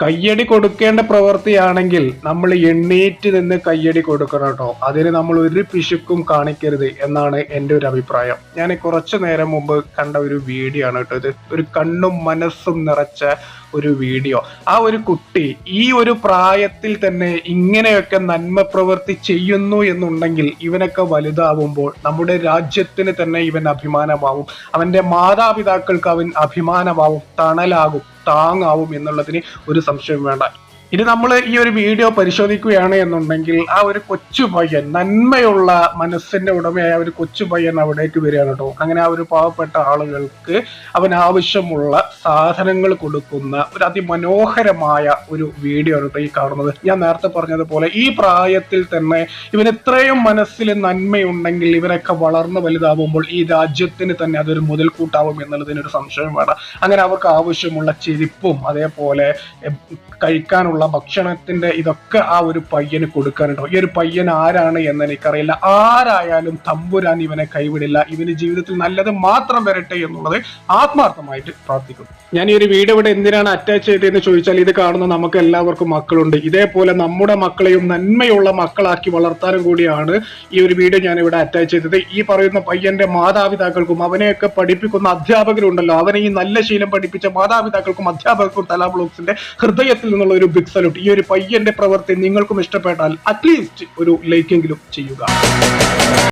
കയ്യടി കൊടുക്കേണ്ട പ്രവൃത്തിയാണെങ്കിൽ നമ്മൾ എണ്ണീറ്റ് നിന്ന് കയ്യടി കൊടുക്കണം കേട്ടോ അതിന് നമ്മൾ ഒരു പിശുക്കും കാണിക്കരുത് എന്നാണ് എന്റെ ഒരു അഭിപ്രായം. ഞാൻ കുറച്ചു നേരം മുമ്പ് കണ്ട ഒരു വീഡിയോ ആണ് കേട്ടോ ഇത്. ഒരു കണ്ണും മനസ്സും നിറച്ച ഒരു വീഡിയോ. ആ ഒരു കുട്ടി ഈ ഒരു പ്രായത്തിൽ തന്നെ ഇങ്ങനെയൊക്കെ നന്മ പ്രവൃത്തി ചെയ്യുന്നു എന്നുണ്ടെങ്കിൽ ഇവനൊക്കെ വലുതാവുമ്പോൾ നമ്മുടെ രാജ്യത്തിന് തന്നെ ഇവൻ അഭിമാനമാവും. അവന്റെ മാതാപിതാക്കൾക്ക് അവൻ അഭിമാനമാവും തണലാകും താങ്ങാവും എന്നുള്ളതിന് ഒരു സംശയം വേണ്ട. ഇനി നമ്മൾ ഈ ഒരു വീഡിയോ പരിശോധിക്കുകയാണ് എന്നുണ്ടെങ്കിൽ ആ ഒരു കൊച്ചു പയ്യൻ നന്മയുള്ള മനസ്സിന്റെ ഉടമയായ ഒരു കൊച്ചു പയ്യൻ അവിടേക്ക് വരികയാണ് കേട്ടോ. അങ്ങനെ ആ ഒരു പാവപ്പെട്ട ആളുകൾക്ക് അവൻ ആവശ്യമുള്ള സാധനങ്ങൾ കൊടുക്കുന്ന ഒരു അതിമനോഹരമായ ഒരു വീഡിയോ ആണ് ഈ കാണുന്നത്. ഞാൻ നേരത്തെ പറഞ്ഞതുപോലെ ഈ പ്രായത്തിൽ തന്നെ ഇവൻ ഇത്രയും മനസ്സിൽ നന്മയുണ്ടെങ്കിൽ ഇവരൊക്കെ വളർന്നു വലുതാവുമ്പോൾ ഈ രാജ്യത്തിന് തന്നെ അതൊരു മുതൽക്കൂട്ടാവും എന്നുള്ളതിനൊരു സംശയം വേണം അങ്ങനെ അവർക്ക് ആവശ്യമുള്ള ചെരുപ്പും അതേപോലെ എ, കഴിക്കാനുള്ള ഭക്ഷണത്തിന്റെ ഇതൊക്കെ ആ ഒരു പയ്യന് കൊടുക്കാനുണ്ടോ? ഈ ഒരു പയ്യൻ ആരാണ് എന്ന് എനിക്കറിയില്ല. ആരായാലും തമ്പുരാൻ ഇവനെ കൈവിടില്ല. ഇവന് ജീവിതത്തിൽ നല്ലത് മാത്രം വരട്ടെ എന്നുള്ളത് ആത്മാർത്ഥമായിട്ട് പ്രാർത്ഥിക്കുന്നു. ഞാൻ ഈ ഒരു വീട് ഇവിടെ എന്തിനാണ് അറ്റാച്ച് ചെയ്തതെന്ന് ചോദിച്ചാൽ ഇത് കാണുന്ന നമുക്ക് എല്ലാവർക്കും മക്കളുണ്ട്. ഇതേപോലെ നമ്മുടെ മക്കളെയും നന്മയുള്ള മക്കളാക്കി വളർത്താനും കൂടിയാണ് ഈ ഒരു വീഡിയോ ഞാൻ ഇവിടെ അറ്റാച്ച് ചെയ്തത്. ഈ പറയുന്ന പയ്യന്റെ മാതാപിതാക്കൾക്കും അവനെയൊക്കെ പഠിപ്പിക്കുന്ന അധ്യാപകരുണ്ടല്ലോ. അവനെ ഈ നല്ല ശീലം പഠിപ്പിച്ച മാതാപിതാക്കൾക്കും അധ്യാപകർക്കും തലാ ബ്ലോക്സിന്റെ ഹൃദയത്തിൽ നിന്നുള്ള ഒരു ബിഗ് സല്യൂട്ട് ഈ ഒരു പയ്യന്റെ പ്രവൃത്തി നിങ്ങൾക്കും ഇഷ്ടപ്പെട്ടാൽ അറ്റ്ലീസ്റ്റ് ഒരു ലൈക്കെങ്കിലും ചെയ്യുക.